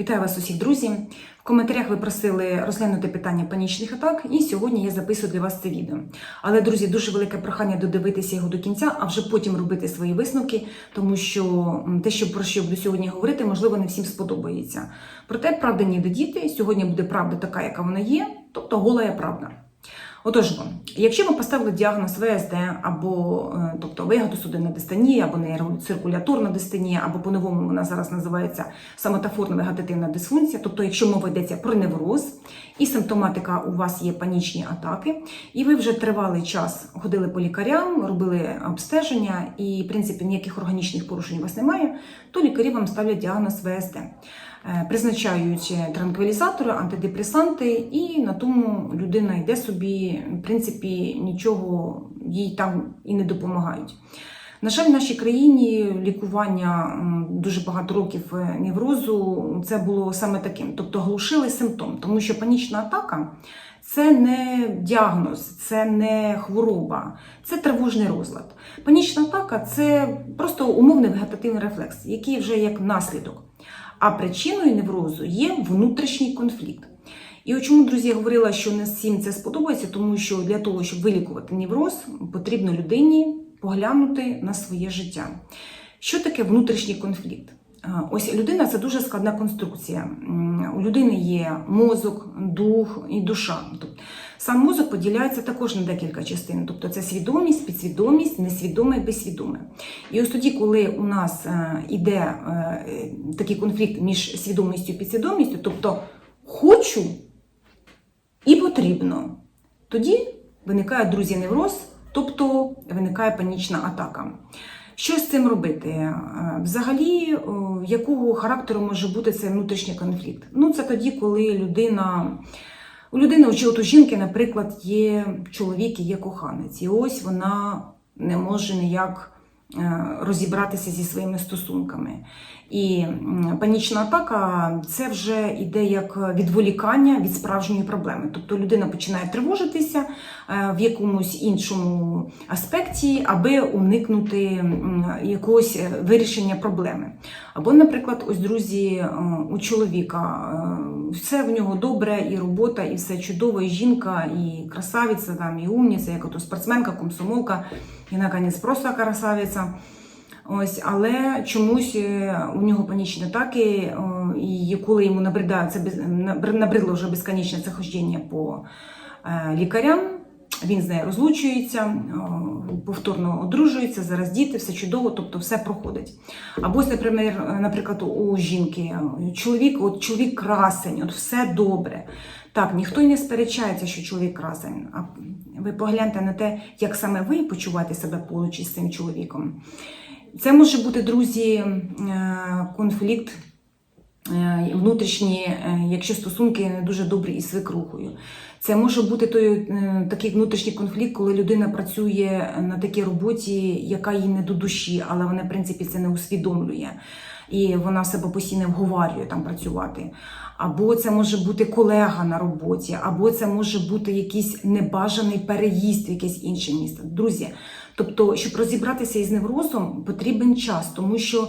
Вітаю вас усіх, друзі. В коментарях ви просили розглянути питання панічних атак, і сьогодні я записую для вас це відео. Але, друзі, дуже велике прохання додивитися його до кінця, а вже потім робити свої висновки, тому що те, що про що буду сьогодні говорити, можливо, не всім сподобається. Проте правда ні до діти. Сьогодні буде правда така, яка вона є, тобто гола правда. Отож, якщо ми поставили діагноз ВСД або е, тобто вегетосудинна дистонія, або нейроциркуляторна дистонія, або по-новому вона зараз називається самотофорна вегетативна дисфункція, тобто, якщо мова йдеться про невроз, і симптоматика у вас є панічні атаки, і ви вже тривалий час ходили по лікарям, робили обстеження, і в принципі ніяких органічних порушень у вас немає, то лікарі вам ставлять діагноз ВСД. Е, Призначають транквілізатори, антидепресанти, і на тому людина йде собі, в принципі, нічого їй там і не допомагають. На жаль, в нашій країні лікування дуже багато років е, неврозу це було саме таким, тобто глушили симптом, тому що панічна атака це не діагноз, це не хвороба, це тривожний розлад. Панічна атака це просто умовний вегетативний рефлекс, який вже як наслідок. А причиною неврозу є внутрішній конфлікт. І чому, друзі, я говорила, що не всім це сподобається, тому що для того, щоб вилікувати невроз, потрібно людині поглянути на своє життя. Що таке внутрішній конфлікт? А, Ось людина це дуже складна конструкція. У людини є мозок, дух і душа. Тобто Сам мозок поділяється також на декілька частин. Тобто це свідомість, підсвідомість, несвідоме і безсвідоме. І ось тоді, коли у нас е, іде е, такий конфлікт між свідомістю і підсвідомістю, тобто хочу і потрібно, тоді виникає друзі невроз, тобто виникає панічна атака. Що з цим робити? Е, Взагалі, якого характеру може бути цей внутрішній конфлікт? Ну, це тоді, коли людина. У людини, чи от у жінки, наприклад, є чоловік і є коханець, і ось вона не може ніяк е, розібратися зі своїми стосунками. І панічна атака це вже іде як відволікання від справжньої проблеми. Тобто людина починає тривожитися е, в якомусь іншому аспекті, аби уникнути якогось е, вирішення проблеми. Або, наприклад, ось друзі, е, у чоловіка е, все в нього добре, і робота, і все чудово, і жінка, і красавиця, там, і умниця, як ото спортсменка, комсомолка, і наконець просто красавиця. Ось, але чомусь е, у нього панічні атаки, і коли йому набридає це набридло вже безконечне це ходження по е, лікарям, він з нею розлучується, повторно одружується, зараз діти, все чудово, тобто все проходить. Або, наприклад, наприклад, у жінки е, чоловік, от чоловік красень, от все добре. Так, ніхто й не сперечається, що чоловік красень. А ви погляньте на те, як саме ви почуваєте себе поруч із цим чоловіком. Це може бути, друзі, е, конфлікт е, внутрішній, е, якщо стосунки не дуже добрі із свекрухою. Це може бути той е, такий внутрішній конфлікт, коли людина працює на такій роботі, яка їй не до душі, але вона, в принципі, це не усвідомлює. І вона себе постійно вговарює там працювати. Або це може бути колега на роботі, або це може бути якийсь небажаний переїзд в якесь інше місто. Друзі, тобто, щоб розібратися із неврозом, потрібен час, тому що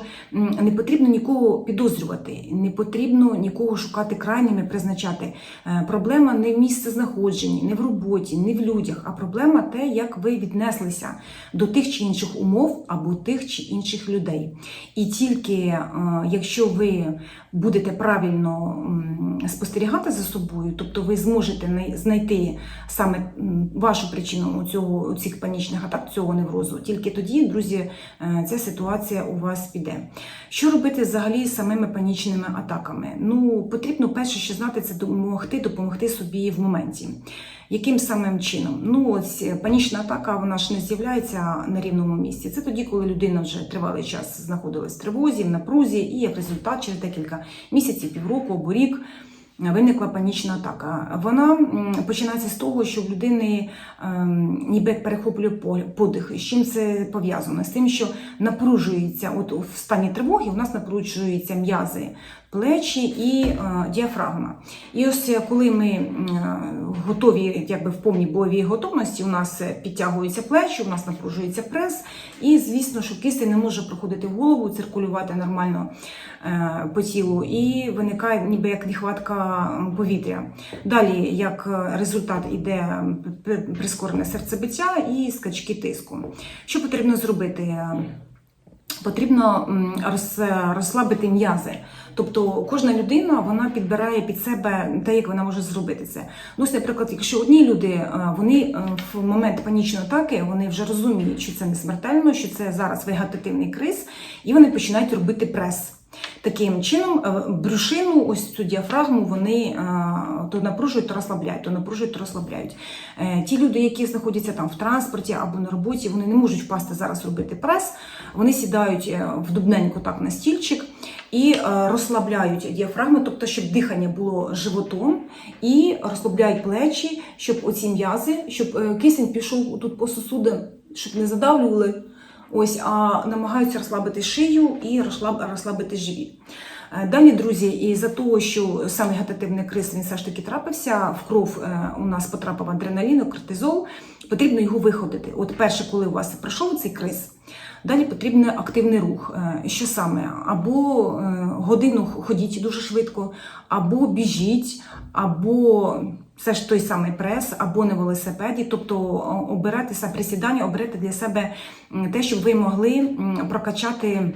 не потрібно нікого підозрювати, не потрібно нікого шукати крайніми, призначати. Е, Проблема не в місцезнаходженні, не в роботі, не в людях, а проблема те, як ви віднеслися до тих чи інших умов або тих чи інших людей. І тільки е, якщо ви будете правильно спостерігати за собою, тобто ви зможете знайти саме вашу причину цього цих панічних атак, цього неврозу, тільки тоді, друзі, е, ця ситуація у вас піде. Що робити взагалі з самими панічними атаками? Ну, потрібно перше, що знати, це допомогти, допомогти собі в моменті. Яким самим чином? Ну, ось е, панічна атака, вона ж не з'являється на рівному місці. Це тоді, коли людина вже тривалий час знаходилась в тривозі, в напрузі, і як результат через декілька місяців, півроку або рік. Виникла панічна атака. Вона починається з того, що в людини ем, ніби перехоплює по- подих. З чим це пов'язано? З тим, що напружується, от в стані тривоги у нас напружуються м'язи плечі і е, діафрагма. І ось е, коли ми е, готові, якби в повній бойовій готовності, у нас підтягуються плечі, у нас напружується прес, і звісно, що кисень не може проходити в голову, циркулювати нормально по тілу, і виникає ніби як нехватка повітря. Далі, як е, результат, іде прискорене серцебиття і скачки тиску. Що потрібно зробити? Потрібно розслабити м'язи. Тобто кожна людина вона підбирає під себе те, як вона може зробити це. Ну, наприклад, якщо одні люди е, вони е, в момент панічної атаки вони вже розуміють, що це не смертельно, що це зараз вегетативний криз, і вони починають робити прес. Таким чином, е, брюшину, ось цю діафрагму, вони е, то напружують, то розслабляють, то напружують, то розслабляють. Е, Ті люди, які знаходяться там в транспорті або на роботі, вони не можуть впасти зараз робити прес. Вони сідають е, вдобненько так на стільчик і розслабляють діафрагму, тобто, щоб дихання було животом, і розслабляють плечі, щоб оці м'язи, щоб кисень пішов тут по сусудам, щоб не задавлювали. Ось, а намагаються розслабити шию і розслаб- розслабити живіт. Е, Далі, друзі, і за того, що саме вегетативний криз він все ж таки трапився, в кров е, у нас потрапив адреналін, кортизол, потрібно його виходити. От перше, коли у вас пройшов цей криз, далі потрібен активний рух. Е, Що саме? Або годину ходіть дуже швидко, або біжіть, або це ж той самий прес, або на велосипеді, тобто обирати присідання, обирати для себе те, щоб ви могли прокачати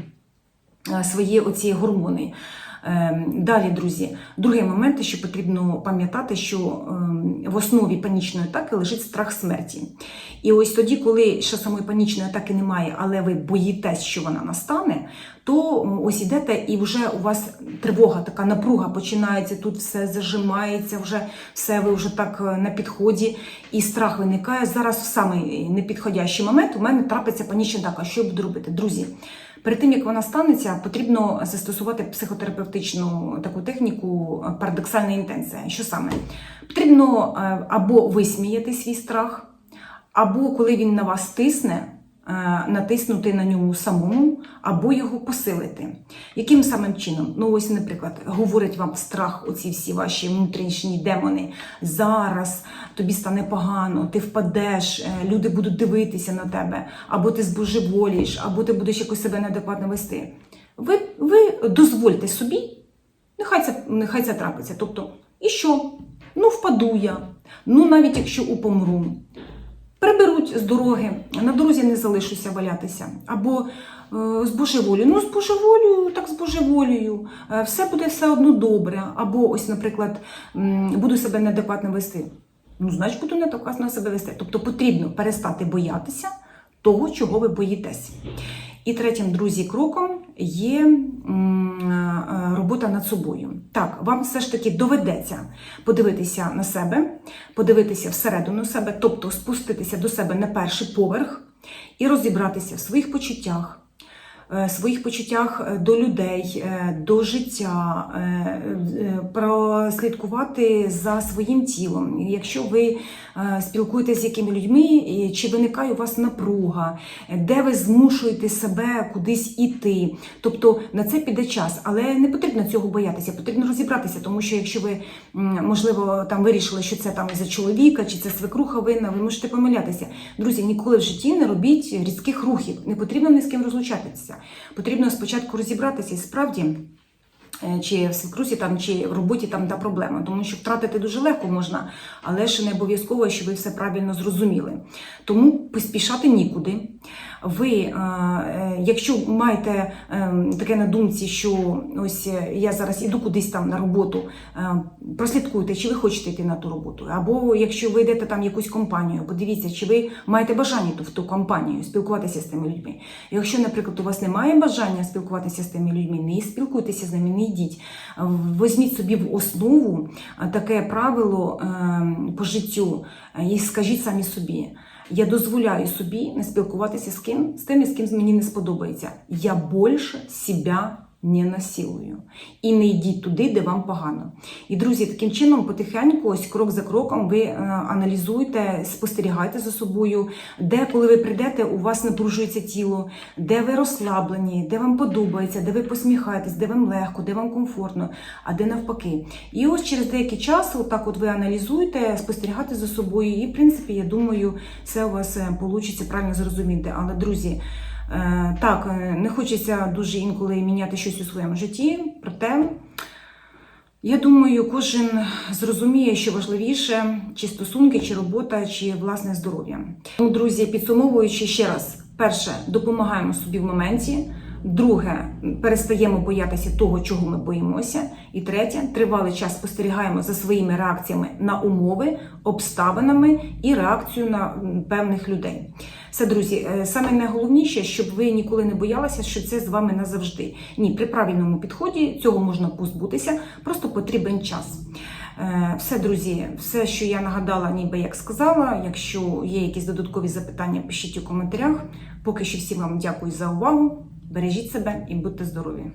е, свої оці гормони. Ем, Далі, друзі, другий момент, що потрібно пам'ятати, що ем, в основі панічної атаки лежить страх смерті. І ось тоді, коли ще самої панічної атаки немає, але ви боїтесь, що вона настане, то ось ідете, і вже у вас тривога, така напруга починається, тут все зажимається, вже все ви вже так е, на підході, і страх виникає. Зараз в самий непідходящий момент у мене трапиться панічна атака. Що я буду робити? Друзі, Перед тим як вона станеться, потрібно застосувати психотерапевтичну таку техніку е, парадоксальна інтенція. Що саме? Потрібно е, або висміяти свій страх, або коли він на вас тисне, натиснути на ньому самому, або його посилити. Яким самим чином? Ну, ось, наприклад, говорить вам страх, оці всі ваші внутрішні демони. Зараз тобі стане погано, ти впадеш, е, люди будуть дивитися на тебе, або ти збожеволієш, або ти будеш якось себе неадекватно вести. Ви, ви дозвольте собі, нехай це, нехай це трапиться. Тобто, і що? Ну, впаду я. Ну, навіть якщо упомру. Приберуть з дороги, на дорозі не залишуся валятися. Або е, з божеволію. Ну, з божеволію, так з божеволію. Е, все буде все одно добре. Або, ось, наприклад, буду себе неадекватно вести. Ну, значить, буду неадекватно себе вести. Тобто потрібно перестати боятися того, чого ви боїтесь. І третім, друзі, кроком є е, робота над собою. Так, вам все ж таки доведеться подивитися на себе, подивитися всередину себе, тобто спуститися до себе на перший поверх і розібратися в своїх почуттях. Е, Своїх почуттях е, до людей, е, до життя, прослідкувати за своїм тілом. Якщо ви спілкуєтеся з якими людьми, чи виникає у вас напруга, де ви змушуєте себе кудись іти. Тобто на це піде час, але не потрібно цього боятися, потрібно розібратися, тому що якщо ви можливо там вирішили, що це там із-за чоловіка, чи це свекруха винна, ви можете помилятися. Друзі, ніколи в житті не робіть різких рухів, не потрібно ні з ким розлучатися. Потрібно спочатку розібратися і справді. Е, Чи в свекрусі там, чи в роботі там та проблема, тому що втратити дуже легко можна, але ж не обов'язково, що ви все правильно зрозуміли. Тому поспішати нікуди. Ви, е, е, якщо маєте таке на думці, що ось я зараз іду кудись там на роботу, прослідкуйте, чи ви хочете йти на ту роботу. Або якщо ви йдете там в якусь компанію, подивіться, чи ви маєте бажання в ту компанію спілкуватися з тими людьми. Якщо, наприклад, у вас немає бажання спілкуватися з тими людьми, не спілкуйтеся з ними, йдіть. Візьміть собі в основу е, таке правило е, по життю е, і скажіть самі собі. Я дозволяю собі не спілкуватися з ким, з тими, з ким мені не сподобається. Я більше себе не насилую. І не йдіть туди, де вам погано. І, друзі, таким чином, потихеньку, ось крок за кроком, ви е, аналізуєте, спостерігайте за собою, де, коли ви прийдете, у вас напружується тіло, де ви розслаблені, де вам подобається, де ви посміхаєтесь, де вам легко, де вам комфортно, а де навпаки. І ось через деякий час, отак от ви аналізуєте, спостерігати за собою, і, в принципі, я думаю, все у вас вийде правильно зрозуміти. Але, друзі, так, е, не хочеться дуже інколи міняти щось у своєму житті, проте. Я думаю, кожен зрозуміє, що важливіше, чи стосунки, чи робота, чи власне здоров'я. Ну, друзі, підсумовуючи ще раз: перше, допомагаємо собі в моменті. Друге, перестаємо боятися того, чого ми боїмося. І третє, тривалий час спостерігаємо за своїми реакціями на умови, обставинами і реакцію на певних людей. Все, друзі, е, саме найголовніше, щоб ви ніколи не боялися, що це з вами назавжди. Ні, при правильному підході цього можна позбутися, просто потрібен час. Е, Все, друзі, все, що я нагадала, ніби як сказала. Якщо є якісь додаткові запитання, пишіть у коментарях. Поки що всім вам дякую за увагу. Бережіть себе і будьте здорові!